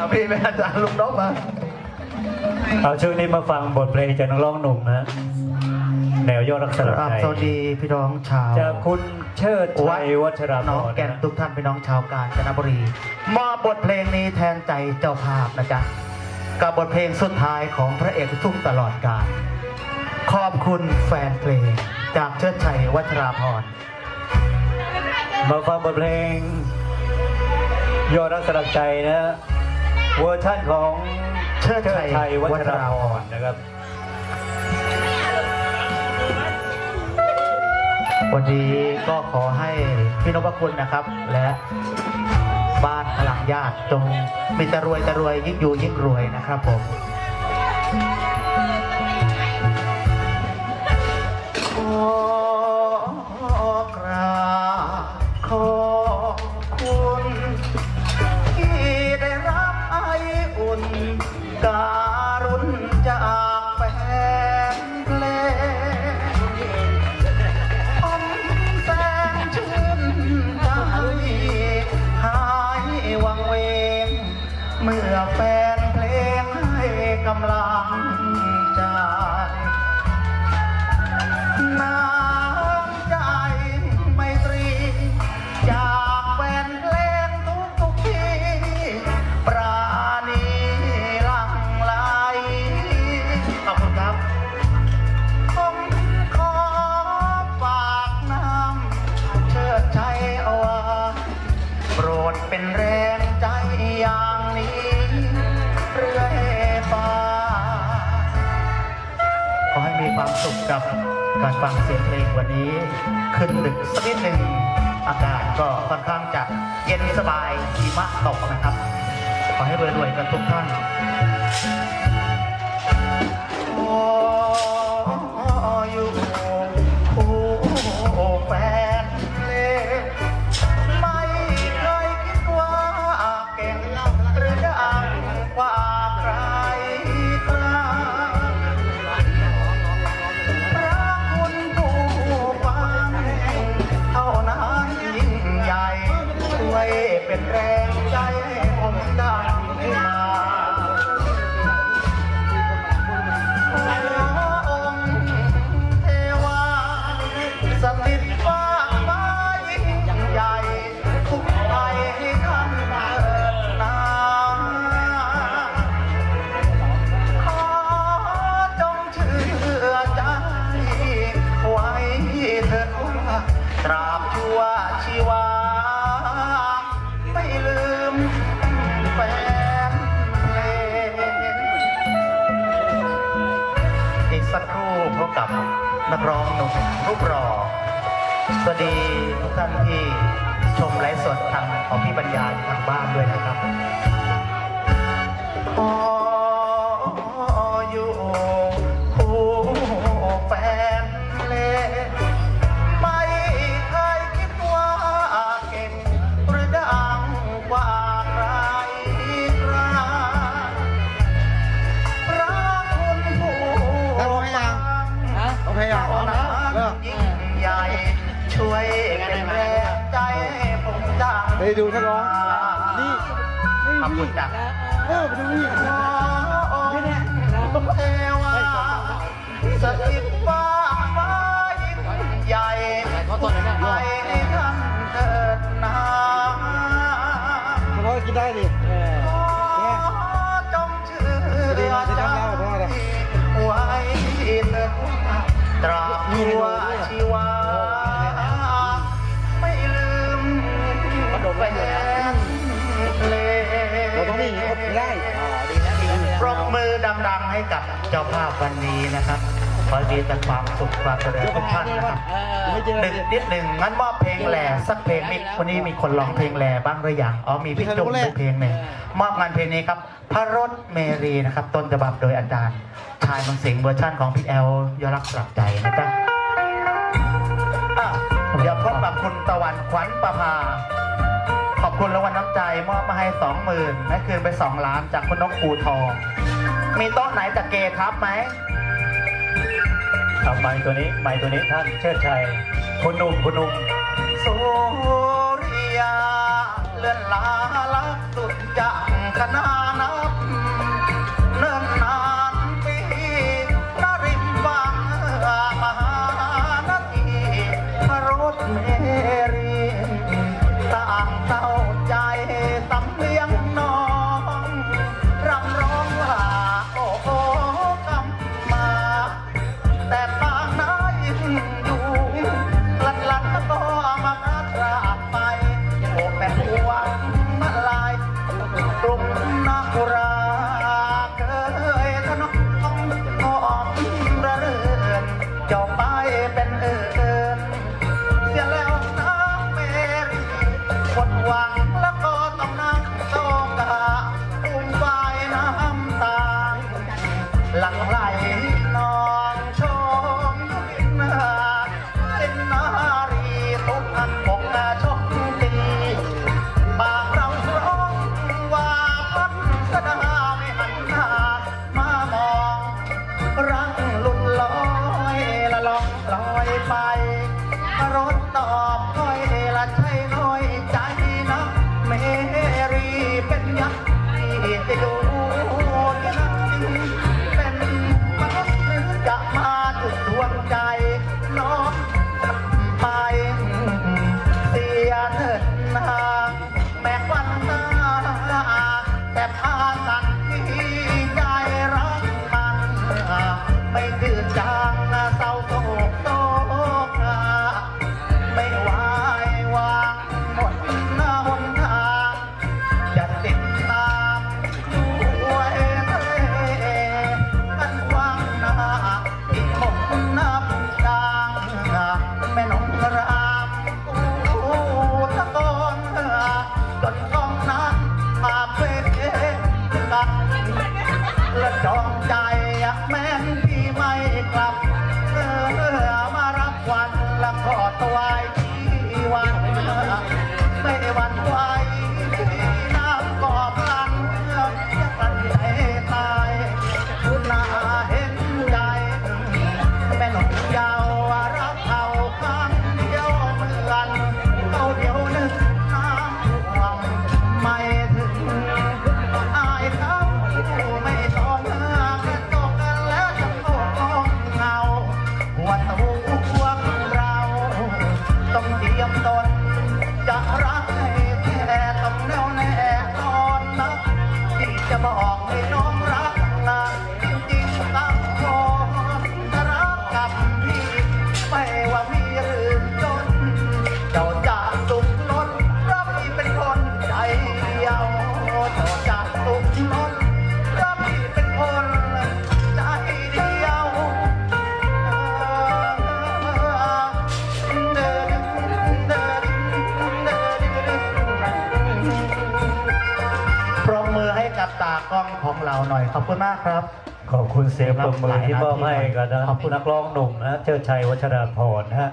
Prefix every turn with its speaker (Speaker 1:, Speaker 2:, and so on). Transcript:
Speaker 1: เอาพี่เป็นอาจารย์ลุงนกมา
Speaker 2: เอาช่วงนี้มาฟังบทเพลงจากนักร้องหนุ่มนะ แนวยอดรักสลัก
Speaker 1: ครับ
Speaker 2: ใจ
Speaker 1: สวัสดีพี่น้องชาว
Speaker 2: จากคุณเชิดชัยวัชราพ
Speaker 1: น้อง
Speaker 2: ร
Speaker 1: แก่นทุกท่านพี่น้องชาวกาญจนบุรีมอบบทเพลงนี้แทนใจเจ้าภาพนะจ๊ะกับบทเพลงสุดท้ายของพระเอกลูกทุ่งตลอดกาลขอบคุณแฟนเพลง จากเชิดชัยวัชราพร
Speaker 2: มาฟังบทเพลงยอดรักสลักใจนะ เวอร์ชั่นของ
Speaker 1: เชิดชัย
Speaker 2: วัชราพ
Speaker 1: วัชราพ
Speaker 2: ร
Speaker 1: ร
Speaker 2: นะครับ
Speaker 1: วันนี้ก็ขอให้พี่นพคุณนะครับ และบ้านพลังญาติจงมีแต่รวยแต่รวยยิ่งอยู่ยิ่งรวยนะครับผมำลังใจน้ ขอให้มีความสุขกับการฟังเสียงเพลงวันนี้ ขึ้นดึกสักนิดหนึ่งอากาศก็ค่อนข้างจะเย็นสบายหิมะตกนะครับ ขอให้รวยๆกันทุกท่าน เถิดว่าตราบชั่วชีวา ไม่ลืมแฟนเพลงอีกสักครู่พบกับนักร้องหนุ่มรูปหล่อสวัสดีทุกท่านที่ชมไลฟ์สดทางของพี่ปัญญายทางบ้านด้วยนะครับ ไปดู
Speaker 3: ท่านร้อง นี่
Speaker 1: ขอบคุณจ้ะ
Speaker 3: เออไปดูนี่
Speaker 1: ขอองค์เทวาสถิตฟ้าฟ้ายิ่งใหญ่ให้ท่านเถิดนา
Speaker 3: มันร้องกินได้ดิ
Speaker 1: ดัง ๆ ให้กับเจ้าภาพวันนี้นะครับ ขอให้มีแต่ความสุขความเจริญทุกท่านนะครับ
Speaker 3: ไม่เจอ
Speaker 1: หนึ่งนิดหนึ่งงั้นมอบเพลงแหล่สักเพลงมีวันนี้มีคนร้องเพลงแหล่บ้างหรือยังอ๋อมีพี่จุ๊บด้วยเพลงหนึ่งมอบงานเพลงนี้ครับ พระรถเมรีนะครับ ต้นฉบับโดยอาจารย์ ชายมังสิงห์เวอร์ชั่นของพี่แอลยอดรักสลักใจนะจ๊ะอะเดี๋ยวพบกับคุณตะวันขวัญประภาขอบคุณรางวัลน้ำใจมอบมาให้สองหมื่นและคืนไปสองล้านจากคุณนกปูทอง มีโต๊ะไหนจะเกย์ครับไหม
Speaker 2: ครับไม้ตัวนี้ไม่ตัวนี้ท่านเชิดชัยคุณหนุ่มคุณหนุ่ม
Speaker 1: สุริยาเลื่อนลาลักสุดจังคณะ I'm clap. ากล้องของเราหน่อย ขอบคุณมากครับ
Speaker 2: ขอบคุณเสียงปรบมือที่มอบให้กับ
Speaker 1: นัก
Speaker 2: นักร้องหนุ่มนะเจ้าชัยวัชราพรนะฮะ